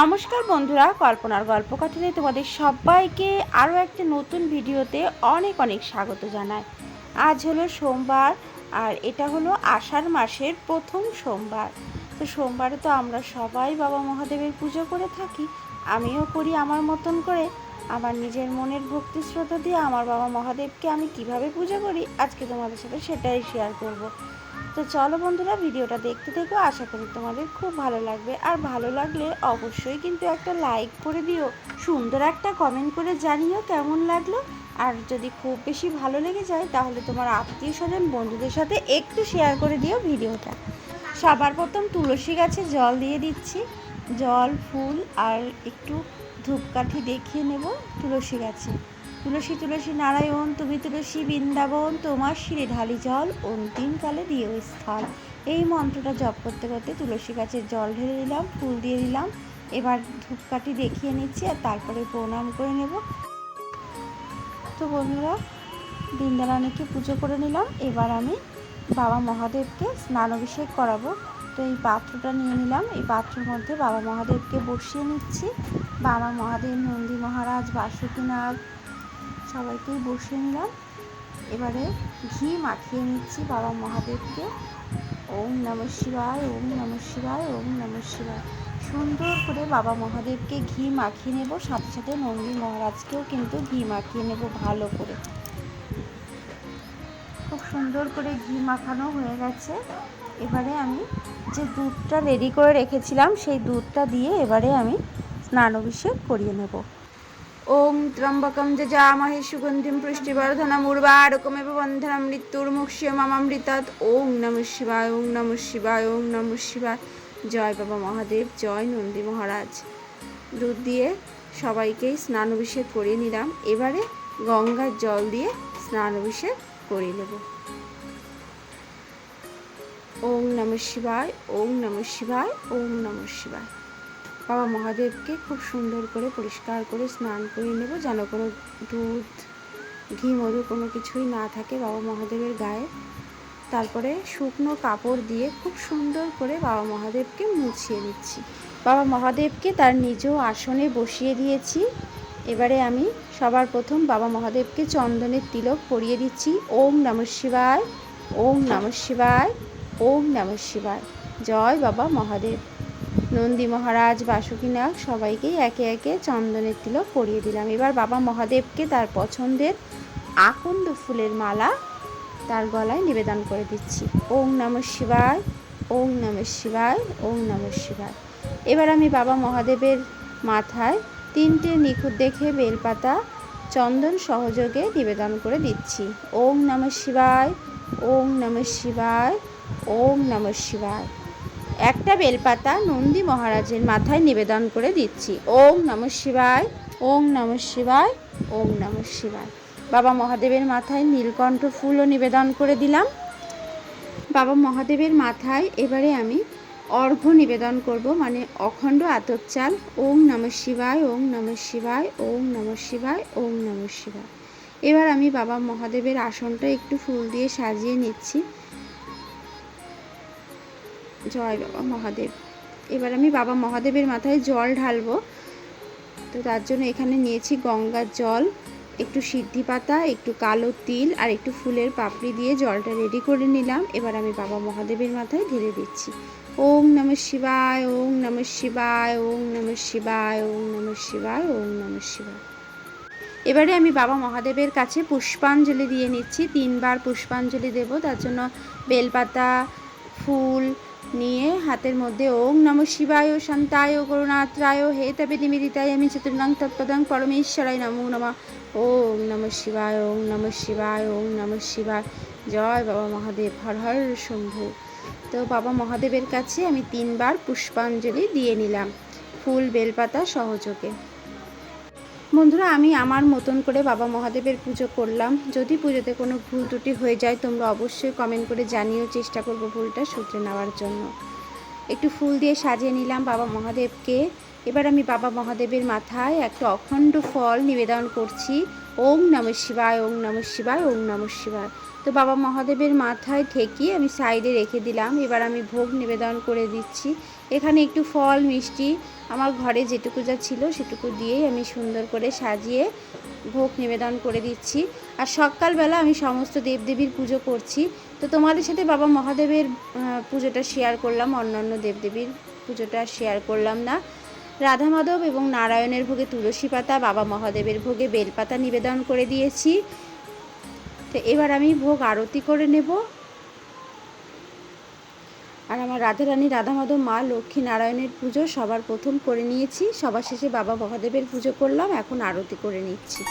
নমস্কার বন্ধুরা, কল্পনার গল্প কথাতে তোমাদের সবাইকে আরও একটা নতুন ভিডিওতে অনেক অনেক স্বাগত জানায় আজ হলো সোমবার আর এটা হলো আষাঢ় মাসের প্রথম সোমবার। তো সোমবারে তো আমরা সবাই বাবা মহাদেবের পুজো করে থাকি, আমিও করি আমার মতন করে। আমার নিজের মনের ভক্তি শ্রদ্ধা দিয়ে আমার বাবা মহাদেবকে আমি কীভাবে পুজো করি, আজকে তোমাদের সাথে সেটাই শেয়ার করব। তো চলো বন্ধুরা, ভিডিওটা দেখতে থেকো। আশা করি তোমাদের খুব ভালো লাগবে। আর ভালো লাগলে অবশ্যই কিন্তু একটা লাইক করে দিও। সুন্দর একটা কমেন্ট করে জানিও কেমন লাগল। আর যদি খুব বেশি ভালো লেগে যায়, তাহলে তোমার আত্মীয় স্বজন বন্ধুদের সাথে একটু শেয়ার করে দিও ভিডিওটা। সবার প্রথম তুলসী গাছে জল দিয়ে দিচ্ছি। জল, ফুল আর একটু ধূপকাঠি দেখিয়ে নেব তুলসী গাছে। তুলসী তুলসী নারায়ণ, তুমি তুলসী বৃন্দাবন, তোমার শিরে ঢালি জল অন্তিমকালে দিও স্থল। এই মন্ত্রটা জপ করতে করতে তুলসী গাছের জল ঢেলে দিলাম, ফুল দিয়ে দিলাম। এবার ধূপকাঠি দেখিয়ে নিচ্ছি আর তারপরে প্রণাম করে নেব। তো বন্ধুরা বৃন্দারানীকে পুজো করে নিলাম। এবার আমি বাবা মহাদেবকে স্নান অভিষেক করাবো। তো এই পাত্রটা নিয়ে নিলাম। এই পাত্রের মধ্যে বাবা মহাদেবকে বসিয়ে নিচ্ছি। বাবা মহাদেব, নন্দী মহারাজ, বাসুকীনাথ সবাইকেই বসিয়ে নিলাম। এবারে ঘি মাখিয়ে নিচ্ছি বাবা মহাদেবকে। ওম নম শিবায়, ওম নম শিবায়, ওম নম শিবায়। সুন্দর করে বাবা মহাদেবকে ঘি মাখিয়ে নেব, সাথে সাথে নন্দী মহারাজকেও কিন্তু ঘি মাখিয়ে নেব ভালো করে। খুব সুন্দর করে ঘি মাখানো হয়ে গেছে। এবারে আমি যে দুধটা রেডি করে রেখেছিলাম, সেই দুধটা দিয়ে এবারে আমি স্নান অভিষেক করিয়ে নেব। ওম ত্রম্বকম যজামহে সুগন্ধিম পুষ্টিবর্ধনম উর্বারকমেব বন্ধনম মৃত্যুর্মুক্ষ্য মামামৃতাৎ। ওম নম শিবায়, ওম নম শিবায়, ওম নম শিবায়। জয় বাবা মহাদেব, জয় নন্দী মহারাজ। দুধ দিয়ে সবাইকেই স্নান অভিষেক করিয়ে নিলাম। এবারে গঙ্গার জল দিয়ে স্নান অভিষেক করিয়ে নেব। ওম নম শিবায়, ওম নম শিবায়, ওম নম শিবায়। বাবা মহাদেবকে খুব সুন্দর করে পরিষ্কার করে স্নান করে নেব যেন কোনো দুধ, ঘি, মধু কোনো কিছুই না থাকে বাবা মহাদেবের গায়ে। তারপরে শুকনো কাপড় দিয়ে খুব সুন্দর করে বাবা মহাদেবকে মুছিয়ে দিচ্ছি বাবা মহাদেবকে তার নিজ আসনে বসিয়ে দিয়েছি। এবারে আমি সবার প্রথম বাবা মহাদেবকে চন্দনের তিলক পরিয়ে দিচ্ছি। ওম নম শিবায়, ওম নম শিবায়, ওম নম শিবায়। জয় বাবা মহাদেব। নন্দী মহারাজ, বাসুকীনাথ সবাইকেই একে একে চন্দনের তিলক পরিয়ে দিলাম। এবার বাবা মহাদেবকে তার পছন্দের আকন্দ ফুলের মালা তার গলায় নিবেদন করে দিচ্ছি। ওং নম শিবায়, ওং নম শিবায়, ওং নম শিবায়। এবার আমি বাবা মহাদেবের মাথায় তিনটে নিখুঁত দেখে বেলপাতা চন্দন সহযোগে নিবেদন করে দিচ্ছি। ওং নম শিবায়, ওং নম শিবায়, ওং নম শিবায়। একটা বেলপাতা নন্দী মহারাজের মাথায় নিবেদন করে দিচ্ছি। ওম নম শিবায় ওং নম শিবায় ওং নম শিবায়। বাবা মহাদেবের মাথায় নীলকণ্ঠ ফুলও নিবেদন করে দিলাম। বাবা মহাদেবের মাথায় এবারে আমি অর্ঘ্য নিবেদন করব মানে অখণ্ড আতপ চাল। ওং নম শিবায় ওং নম শিবায় ওং নম শিবায় ওং নম শিবায়। এবার আমি বাবা মহাদেবের আসনটা একটু ফুল দিয়ে সাজিয়ে নিচ্ছি। জয় বাবা মহাদেব। এবার আমি বাবা মহাদেবের মাথায় জল ঢালবো। তো তার জন্য এখানে নিয়েছি গঙ্গার জল, একটু সিদ্ধি পাতা, একটু কালো তিল আর একটু ফুলের পাপড়ি দিয়ে জলটা রেডি করে নিলাম। এবার আমি বাবা মহাদেবের মাথায় ঢেলে দিচ্ছি। ওম নম শিবায়, ওম নম শিবায়, ওম নম শিবায়, ওম নম শিবায়, ওম নম শিবায়। এবারে আমি বাবা মহাদেবের কাছে পুষ্পাঞ্জলি দিয়ে নিচ্ছি। তিনবার পুষ্পাঞ্জলি দেব। তার জন্য বেলপাতা, ফুল নিয়ে হাতের মধ্যে ওম নম শিবায় শান্তায় করুণাত্রায় হে তবে নিমিদিতায় আমি চতুর্ণাং তৎপদং পরমেশ্বরায় নমো নমা। ওম নম শিবায় ওম নম শিবায় ওম নম শিবায়। জয় বাবা মহাদেব, হর হর শম্ভু। তো বাবা মহাদেবের কাছে আমি তিনবার পুষ্পাঞ্জলি দিয়ে নিলাম। ফুল, বেলপাতা সহযোগে। বন্ধুরা, আমি আমার মতন করে বাবা মহাদেবের পুজো করলাম। যদি পুজোতে কোনো ভুল ত্রুটি হয়ে যায়, তোমরা অবশ্যই কমেন্ট করে জানিও, চেষ্টা করব ভুলটা শুধরে নেওয়ার জন্য। একটু ফুল দিয়ে সাজিয়ে নিলাম বাবা মহাদেবকে। এবার আমি বাবা মহাদেবের মাথায় একটা অখণ্ড ফল নিবেদন করছি। ওম নম শিবায়, ওম নম শিবায়, ওম নম শিবায়। তো বাবা মহাদেবের মাথায় ঠেকিয়ে আমি সাইডে রেখে দিলাম। এবার আমি ভোগ নিবেদন করে দিচ্ছি। এখানে একটু ফল, মিষ্টি আমার ঘরে যেটুকু যা ছিল সেটুকু দিয়েই আমি সুন্দর করে সাজিয়ে ভোগ নিবেদন করে দিচ্ছি। আর সকালবেলা আমি সমস্ত দেবদেবীর পুজো করছি। তো তোমাদের সাথে বাবা মহাদেবের পুজোটা শেয়ার করলাম, অন্যান্য দেবদেবীর পুজোটা শেয়ার করলাম না। রাধা মাধব এবং নারায়ণের ভোগে তুলসী পাতা, বাবা মহাদেবের ভোগে বেলপাতা নিবেদন করে দিয়েছি। তো এবার আমি ভোগ আরতি করে নেব। আর আমার রাধারানী রাধা মাধব মা, লক্ষ্মী নারায়ণের পুজো সবার প্রথম করে নিয়েছি। সবার শেষে বাবা মহাদেবের পুজো করলাম, এখন আরতি করে নিচ্ছি।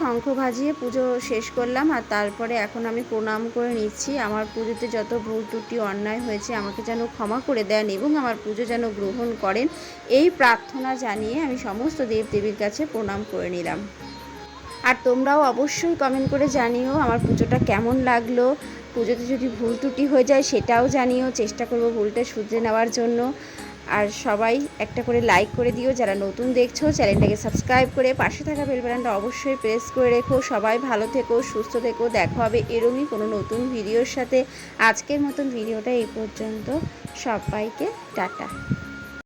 শঙ্খ ভাজিয়ে পুজো শেষ করলাম আর তারপরে এখন আমি প্রণাম করে নিচ্ছি। আমার পুজোতে যত ভুল ত্রুটি, অন্যায় হয়েছে, আমাকে যেন ক্ষমা করে দেন এবং আমার পুজো যেন গ্রহণ করেন, এই প্রার্থনা জানিয়ে আমি সমস্ত দেব দেবীর কাছে প্রণাম করে নিলাম। আর তোমরাও অবশ্যই কমেন্ট করে জানিও আমার পুজোটা কেমন লাগল। পুজোতে যদি ভুল ত্রুটি হয়ে যায় সেটাও জানিও। চেষ্টা করব ভুলটা শুধরে নেওয়ার জন্য। আর সবাই একটা করে লাইক করে দিও। যারা নতুন দেখছ চ্যানেলটাকে সাবস্ক্রাইব করে পাশে থাকা বেল বাটনটা অবশ্যই প্রেস করে রেখো। সবাই ভালো থেকো, সুস্থ থেকো। দেখা হবে এরমই কোনো নতুন ভিডিওর সাথে। আজকের মতন ভিডিওটা এই পর্যন্ত। সবাইকে টাটা।